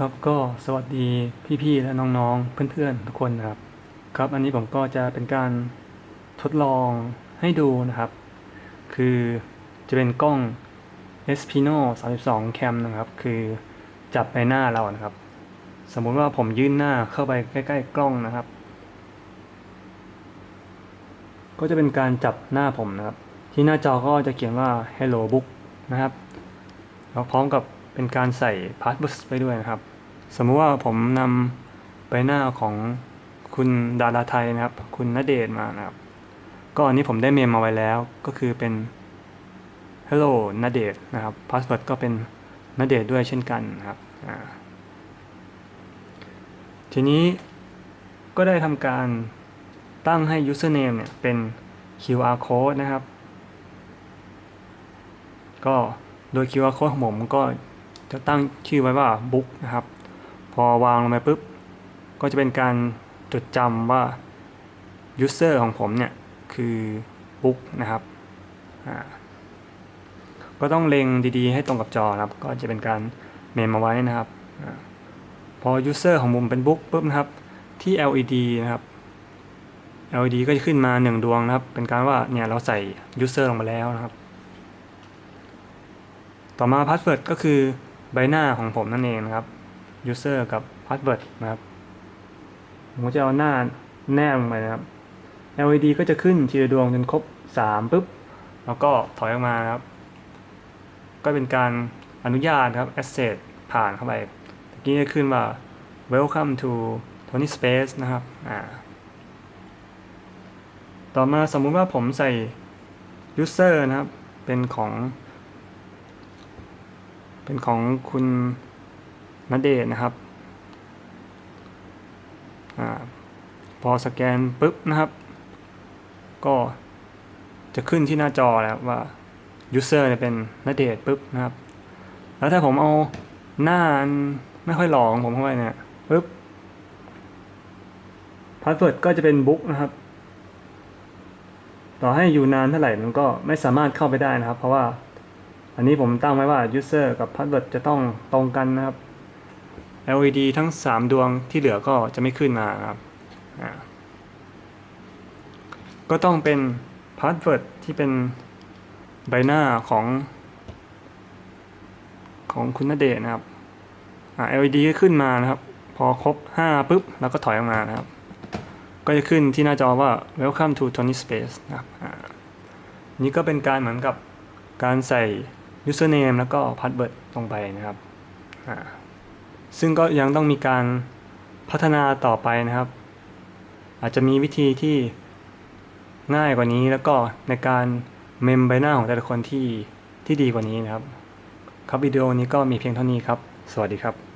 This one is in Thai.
ครับก็สวัสดีพี่ๆและน้องๆ เพื่อนๆ ทุกคนนะครับ ครับอันนี้ผมก็จะเป็นการทดลองให้ดูนะครับ คือจะเป็นกล้อง Espino 32 cam นะครับ คือจับใบหน้าเรานะครับ สมมุติว่าผมยื่นหน้าเข้าไปใกล้ๆ กล้องนะครับ ก็จะเป็นการจับหน้าผมนะครับ ที่หน้าจอก็จะเขียนว่า hello book นะครับแล้วพร้อมกับ เป็นการใส่พาสเวิร์ดไปด้วยนะครับ สมมุติว่าผมนำใบหน้าของคุณดาราไทยนะครับ คุณณเดชน์มานะครับ ก็อันนี้ผมได้เมมมาไว้แล้วก็คือเป็น hello ณเดชน์นะครับพาสเวิร์ดก็เป็นณเดชน์ด้วยเช่นกันนะครับทีนี้ก็ได้ทำการตั้งให้ username เนี่ยเป็น QR code นะครับ ก็โดย QR code ของผมก็ จะตั้งชื่อไว้ว่า book นะครับ พอวางลงไปปุ๊บ ก็จะเป็นการจดจำว่า user ของผมเนี่ย คือ book นะครับ ก็ต้องเล็งดีๆ ให้ตรงกับจอนะครับ ก็จะเป็นการเมมมาไว้นะครับอพอ user ของผมเป็น book ปุ๊บนะครับ ที่ LED นะครับ LED ก็จะขึ้นมา 1 ดวงนะครับ เป็นการว่าเนี่ยเราใส่ user ลงมาแล้วนะครับ ต่อมา password ก็คือ ใบหน้าของผมนั่นเองนะครับ user กับ password นะครับ ผมจะเอาหน้าแนบลงไปนะครับ LED ก็จะขึ้นทีละดวงจนครบ 3ปุ๊บ แล้วก็ถอยออกมาครับ ก็เป็นการอนุญาตครับ access ผ่านเข้าไปตะกี้จะขึ้นว่า welcome to Tony Space นะครับ อ่า ต่อมาสมมุติว่าผมใส่ user นะครับ เป็นของ เป็นของคุณณเดชน์นะครับอพอสแกนปุ๊บนะครับ ก็จะขึ้นที่หน้าจอแล้วว่า user เนี่ยเป็นณเดชปุ๊บนะครับ แล้วถ้าผมเอาหน้าไม่ค่อยหล่อของผมเข้าไปเนี่ยปุ๊บพาสเวิร์ดก็จะเป็นบุ๊กนะครับ ต่อให้อยู่นานเท่าไหร่มันก็ไม่สามารถเข้าไปได้นะครับ เพราะว่า อันนี้ผมตั้งไว้ว่า user กับ password จะต้องตรงกันนะครับ LED ทั้ง 3 ดวงที่เหลือก็จะไม่ขึ้นมาครับ ก็ต้องเป็น password ที่เป็นใบหน้าของ ของคุณณเดชนะครับ LED ก็ขึ้นมานะครับ พอครบ 5 ปุ๊บ แล้วก็ถอยออกมานะครับ ก็จะขึ้นที่หน้าจอว่า welcome to Tony Space นะครับอ่านี่ก็เป็นการเหมือนกับการใส่ username แล้วก็ password ลงไปนะครับ ซึ่งก็ยังต้องมีการพัฒนาต่อไปนะครับ อาจจะมีวิธีที่ง่ายกว่านี้แล้วก็ในการเมมใบหน้าของแต่ละคนที่ที่ดีกว่านี้นะครับ ครับวิดีโอนี้ก็มีเพียงเท่านี้ครับ สวัสดีครับ